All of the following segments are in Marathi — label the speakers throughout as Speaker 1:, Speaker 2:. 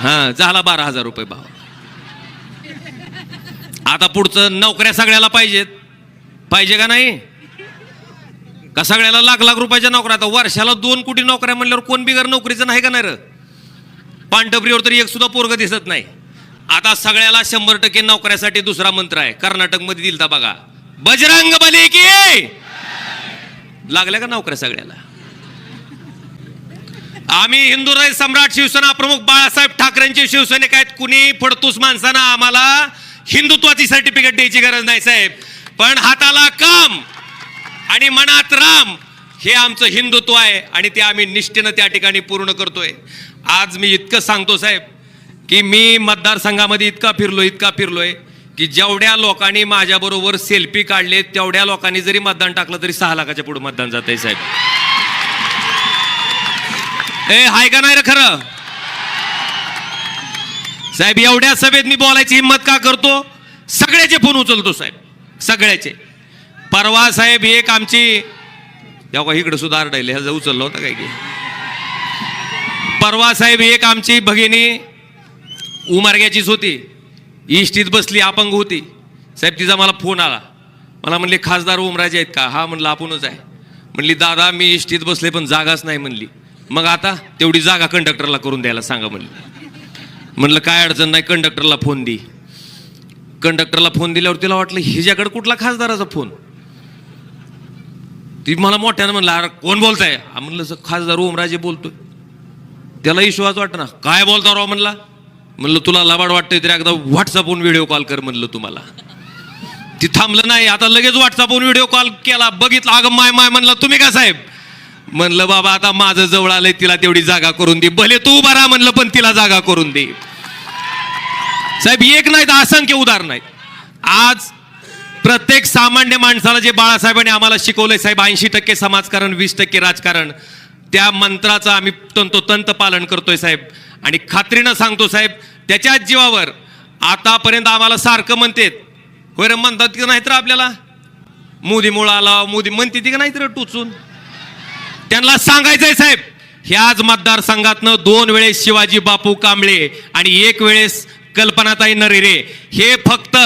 Speaker 1: हा झाला बारा हजार रुपये भाव. आता पुढचं नोकऱ्या सगळ्याला पाहिजेत. पाहिजे का नाही? का सगळ्याला लाख लाख रुपयाच्या नोकऱ्या? आता वर्षाला दोन कोटी नोकऱ्या म्हणल्यावर कोण बिगर नोकरीचं नाही का नाही र? पांढरपुरीवर तरी एक सुद्धा पोरग दिसत नाही. आता सगळ्याला शंभर टक्के नोकऱ्यासाठी दुसरा मंत्र आहे. कर्नाटकमध्ये दिलता बघा. बजरंग बली की लागल्या का नोकऱ्या सगळ्याला? आम्ही हिंदुराय सम्राट शिवसेना प्रमुख बाळासाहेब ठाकरेंचे शिवसैनिक आहेत. कुणी फडतूस माणसानं आम्हाला हिंदुत्वाची सर्टिफिकेट द्यायची गरज नाही साहेब. पण हाताला काम आणि मनात राम हे आमचं हिंदुत्व आहे आणि ते आम्ही निष्ठेनं त्या ठिकाणी पूर्ण करतोय. आज मी इतकं सांगतो साहेब की मी मतदारसंघामध्ये इतका फिरलो इतका फिरलोय की जेवढ्या लोकांनी माझ्याबरोबर सेल्फी काढले तेवढ्या लोकांनी जरी मतदान टाकलं तरी सहा लाखाच्या पुढे मतदान जात आहे साहेब. ए हाय का नाही रे खरं? साहेब एवढ्या सभेत मी बोलायची हिंमत का करतो? सगळ्याचे फोन उचलतो साहेब. सगळ्याचे. परवा साहेब एक आमची का इकडे सुद्धा आरडायले. ह्याचं उचललं होतं काय की? परवा साहेब एक आमची भगिनी उमार्ग्याचीच होती. इष्टीत बसली अपंग होती. साहेब तिचा मला फोन आला. मला म्हणले खासदार उमराजे आहेत का? हा म्हणलं आपणच आहे. म्हणली दादा मी इष्टीत बसले पण जागाच नाही म्हणली. मग आता तेवढी जागा कंडक्टरला करून द्यायला सांगा म्हणलं. म्हणलं काय अडचण नाही कंडक्टरला फोन दे. कंडक्टरला फोन दिल्यावर तिला वाटलं हिच्याकडे कुठला खासदाराचा फोन ती मला मोठ्यानं म्हणलं अरे कोण बोलताय? हा म्हणलं "सर, खासदार ओमराजे बोलतोय. त्याला विश्वास वाटत ना काय बोलता राव? म्हणला. म्हणलं तुला लबाड वाटतंय तरी एकदा व्हॉट्सअपवरून व्हिडिओ कॉल कर म्हणलं तुम्हाला. ती थांबलं नाही आता लगेच व्हॉट्सअपवरून व्हिडिओ कॉल केला बघितला अगं माय माय म्हणलं तुम्ही का साहेब? म्हणलं बाबा आता माझं जवळ आलंय तिला तेवढी जागा करून दे. भले तू उभा राहा म्हणलं पण तिला जागा करून दे. साहेब एक नाही तर असंख्य उदाहरण आहेत. आज प्रत्येक सामान्य माणसाला जे बाळासाहेबांनी आम्हाला शिकवलंय साहेब ऐंशी टक्के समाजकारण वीस टक्के राजकारण त्या मंत्राचं आम्ही तंतोतंत पालन करतोय साहेब. आणि खात्रीनं सांगतो साहेब त्याच्याच जीवावर आतापर्यंत आम्हाला सारखं म्हणतेत होय रे म्हणतात की नाहीतर आपल्याला? मोदीमुळं आला मोदी म्हणते ती का नाहीतर टुचून? त्यांना सांगायचंय साहेब. ह्याच मतदारसंघातनं दोन वेळेस शिवाजी बापू कांबळे आणि एक वेळेस कल्पनाताई नरेरे. हे फक्त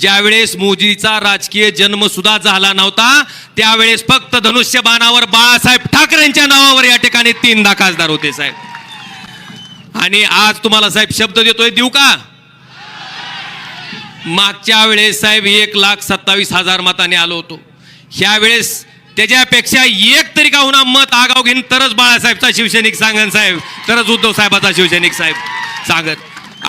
Speaker 1: ज्यावेळेस मोदीचा राजकीय जन्म सुद्धा झाला नव्हता त्यावेळेस फक्त धनुष्यबाणावर बाळासाहेब ठाकरेंच्या नावावर या ठिकाणी तीनदा खासदार होते साहेब. आणि आज तुम्हाला साहेब शब्द देतोय देऊ का? मागच्या वेळेस साहेब एक लाख सत्तावीस हजार मताने आलो होतो. ह्या वेळेस त्याच्यापेक्षा एक तरी का होणार मत आगाव घेईन तरच बाळासाहेबचा शिवसैनिक सांगन साहेब तरच उद्धव साहेबाचा शिवसैनिक साहेब सांगत.